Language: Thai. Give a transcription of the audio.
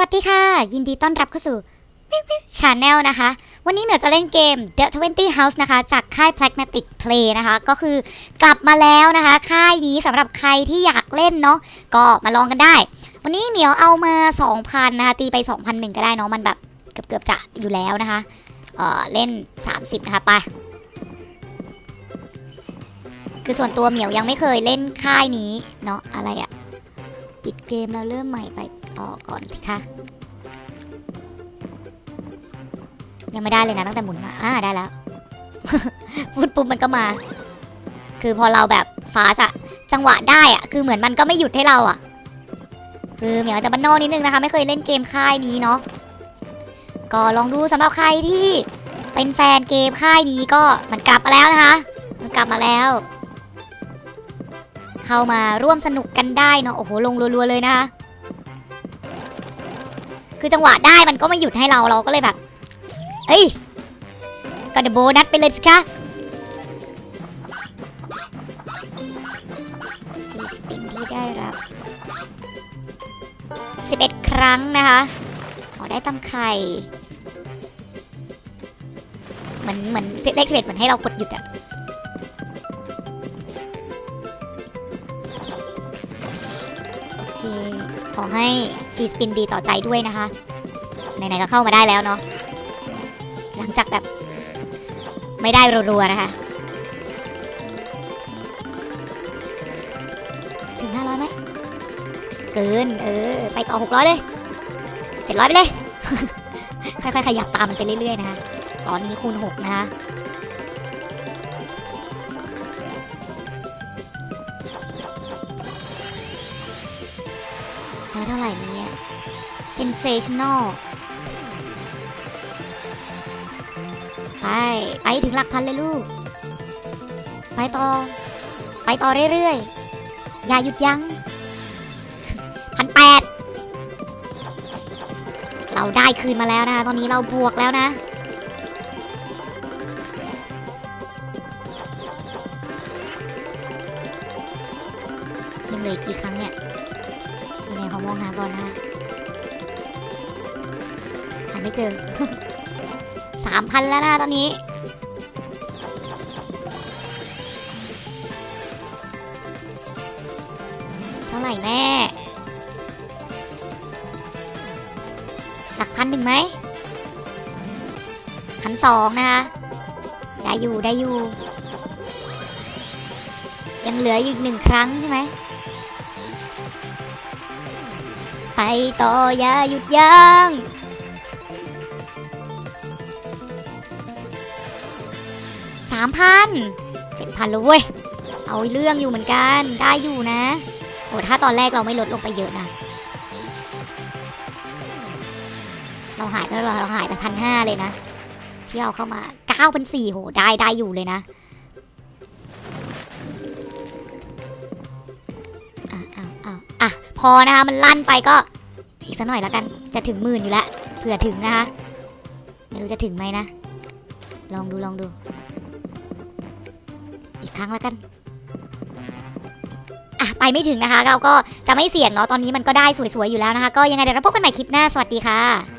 วัสดีค่ะ ยินดีต้อนรับเข้าสู่ชาแนลนะคะ วันนี้เหมียวจะเล่นเกม The 20 House นะคะ จากค่าย Pragmatic Play นะคะ ก็คือกลับมาแล้วนะคะ ค่ายนี้สำหรับใครที่อยากเล่นเนาะก็มาลองกันได้ วันนี้เหมียวเอามา 2,000 นะคะ ตีไป 2,001 ก็ได้เนาะมันแบบเกือบๆจะอยู่แล้วนะคะเออเล่น 30 นะคะไป คือส่วนตัวเหมียวยังไม่เคยเล่นค่ายนี้เนาะอะไรอะปิดเกมแล้วเริ่มใหม่ไปต่อกก่อนสิคะยังไม่ได้เลยนะตั้งแต่หมุนมาอ่าได้แล้วพูดปุ๊บมันก็มา คือพอเราแบบฟาสอะจังหวะได้อะคือเหมือนมันก็ไม่หยุดให้เราอะคือเหมียวจะบันนอกนิดนึงนะคะ ไม่เคยเล่นเกมค่ายนี้เนาะก็ลองดูสำหรับใครที่เป็นแฟนเกมค่ายนี้ก็มันกลับมาแล้วนะคะ มันกลับมาแล้ว เข้ามาร่วมสนุกกันได้เนาะโอ้โหลงรัวๆเลยนะคะ คือจังหวะได้มันก็ไม่หยุดให้เราเราก็เลยแบบเอ้ยก็เดโบนัสไปเลยสิคะสปินที่ได้รับ11 ครั้งนะคะขอได้ตำไข่เหมือนเหมือนเลขสิบเอ็ดเหมือนให้เรากดหยุดอะโอเคขอให้ ฟรีสปินดีต่อใจด้วยนะคะ ไหนๆก็เข้ามาได้แล้วเนาะ หลังจากแบบ ไม่ได้รัวๆนะคะ ถึงห้าร้อยไหม เกิน เออ ไปต่อหกร้อยเลยเจ็ดร้อยไปเลย ค่อยๆ ขยับตามมันไปเรื่อยๆนะคะ ตอนนี้คูณหกนะคะแล้วเท่าไหร่ เนี่ย sensational ไป ไปถึงหลักพันเลยลูก ไปต่อ ไปต่อเรื่อยๆ อย่าหยุดยัง้งพันแปดเราได้คืนมาแล้วนะ ตอนนี้เราบวกแล้วนะยังเหลือกี่ครั้งเนี่ยยังไงขอมองหาก่อนนะ ไม่เจอสามพันแล้วนะตอนนี้ เท่าไหร่แม่ หลักพันหนึ่งไหมพันสองนะคะ ได้อยู่ได้อยู่ ยังเหลืออยู่อีกหนึ่งครั้งใช่ไหมไปต่ออย่าหยุดยัง้งามพันเจ็ดพันแล้วเว้ย เอาเรื่องอยู่เหมือนกัน ได้อยู่นะโอ้ถ้าตอนแรกเราไม่ลดลงไปเยอะนะ เราหายไปเราเราหายไปพันห้าเลยนะที่เอาเข้ามาเก้าพันสี่โห ได้ได้อยู่เลยนะอะอะอะอะพอนะคะมันลั่นไปก็อีกสักหน่อยแล้วกัน จะถึงหมื่นอยู่แล้วเผื่อถึงนะคะไม่รู้จะถึงไหมนะ ลองดูลองดู อีกครั้งแล้วกันอะไปไม่ถึงนะคะ เราก็จะไม่เสี่ยงเนาะตอนนี้มันก็ได้สวยๆอยู่แล้วนะคะ ก็ยังไงเดี๋ยวเราพบกันใหม่คลิปหน้าสวัสดีค่ะ